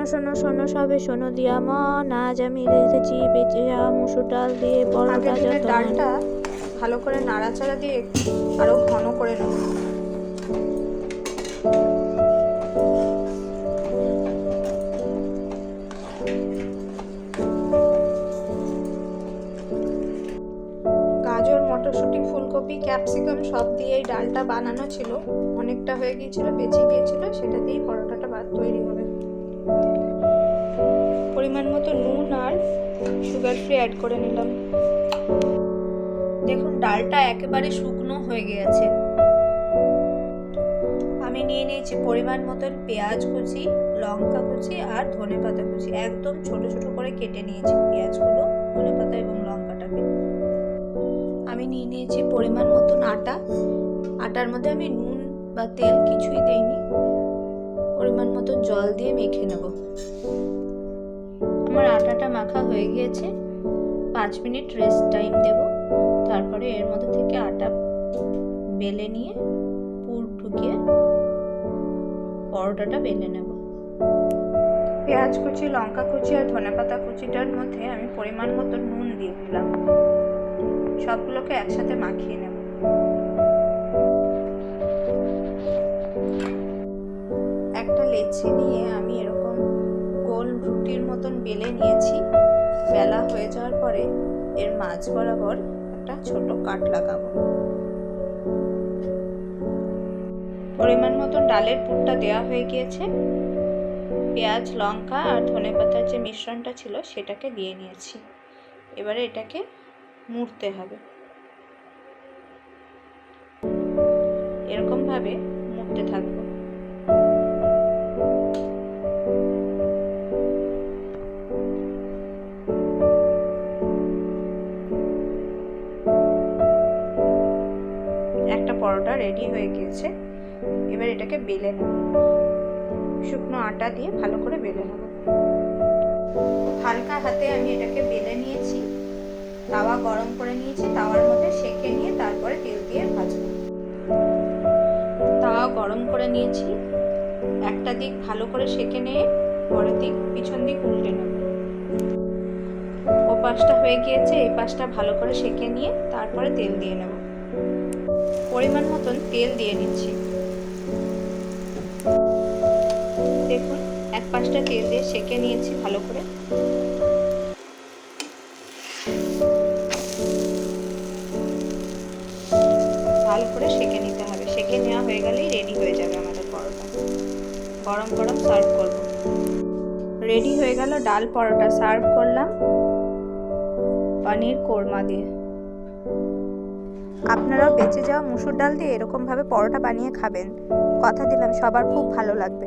শোনো শোনো শোনো সবে শোনো দিয়া মন। আজ আমি রেখেছি বেঁচে যাওয়া মুসুর ডাল দিয়ে পরোটা যত ডালটা ভালো করে নাড়াচাড়া দিয়ে আরও ঘন করে নেব। গাজর মটরশুঁটি ফুলকপি ক্যাপসিকাম সব দিয়ে এই ডালটা বানানো ছিল। অনেকটা হয়ে গিয়েছিল বেঁচে গিয়েছিল সেটা দিয়েই পরোটাটা তৈরি হবে। পরিমাণ মতো নুন আর সুগার ফ্রি অ্যাড করে নিলাম। দেখুন, ডালটা একেবারে শুকনো হয়ে গিয়েছে। আমি নিয়ে নিয়েছি পরিমাণ মতন পেঁয়াজ কুচি, লঙ্কা কুচি আর ধনে পাতা কুচি। একদম ছোট ছোট করে কেটে নিয়েছি পেঁয়াজগুলো, ধনে পাতা এবং লঙ্কাটাকে। আমি নিয়ে নিয়েছি পরিমাণ মতন আটা। আটার মধ্যে আমি নুন বা তেল কিছুই দেইনি। পরিমাণ মতন জল দিয়ে মেখে নেব। হয়ে গিয়েছে। পাঁচ মিনিট রেস্ট টাইম দেব। তারপরে এর মধ্যে থেকে আটা বেলে নিয়ে পুর ঢুকিয়ে পরোটাটা বেলে নেব। পেঁয়াজ কুচি, লঙ্কা কুচি আর ধনেপাতা কুচিটার মধ্যে আমি পরিমাণ মতো নুন দিয়ে দিলাম। সবগুলোকে একসাথে মাখিয়ে নেব। একটা লেচি নিয়ে আমি এরকম গোল রুটির মতন বেলে নিয়েছি। বেলা হয়ে যাওয়ার পরে এর মাঝ বরাবর একটা ছোট কাট লাগাবো। পরিমাণ মতন ডালের পুরটা দেওয়া হয়ে গিয়েছে। পেঁয়াজ, লঙ্কা আর ধনে পাতার যে মিশ্রণটা ছিল সেটাকে দিয়ে নিয়েছি। এবারে এটাকে মুড়তে হবে। এরকমভাবে মুড়তে থাকব। একটা পরোটা রেডি হয়ে গিয়েছে। এবার এটাকে বেলে নেব। শুকনো আটা দিয়ে ভালো করে বেলে নেব। হালকা হাতে আমি এটাকে বেলে নিয়েছি। তাওয়া গরম করে নিয়েছি, তাওয়ার মধ্যে সেকে নিয়ে তারপরে তেল দিয়ে ভাজবো। তাওয়া গরম করে নিয়েছি। একটা দিক ভালো করে সেকে নিয়ে পরের দিক পিছন দিক উল্টে নেব। ও পাশটা হয়ে গিয়েছে এই পাশটা ভালো করে সেকে নিয়ে তারপরে তেল দিয়ে নেব। পরিমাণ মতন তেল দিয়ে নিচ্ছি। দেখুন, এক পাঁচটা তেল দিয়ে সেকে নিয়েছি ভালো করে। ভালো করে সেকে নিতে হবে। সেকে নেওয়া হয়ে গেলেই রেডি হয়ে যাবে আমাদের পরোটা। গরম গরম সার্ভ করব। রেডি হয়ে গেল ডাল পরোটা। সার্ভ করলাম। পনির কোরমা দিয়ে। আপনারাও বেঁচে যাওয়া মুসুর ডাল দিয়ে এরকমভাবে পরোটা বানিয়ে খাবেন। কথা দিলাম, সবার খুব ভালো লাগবে।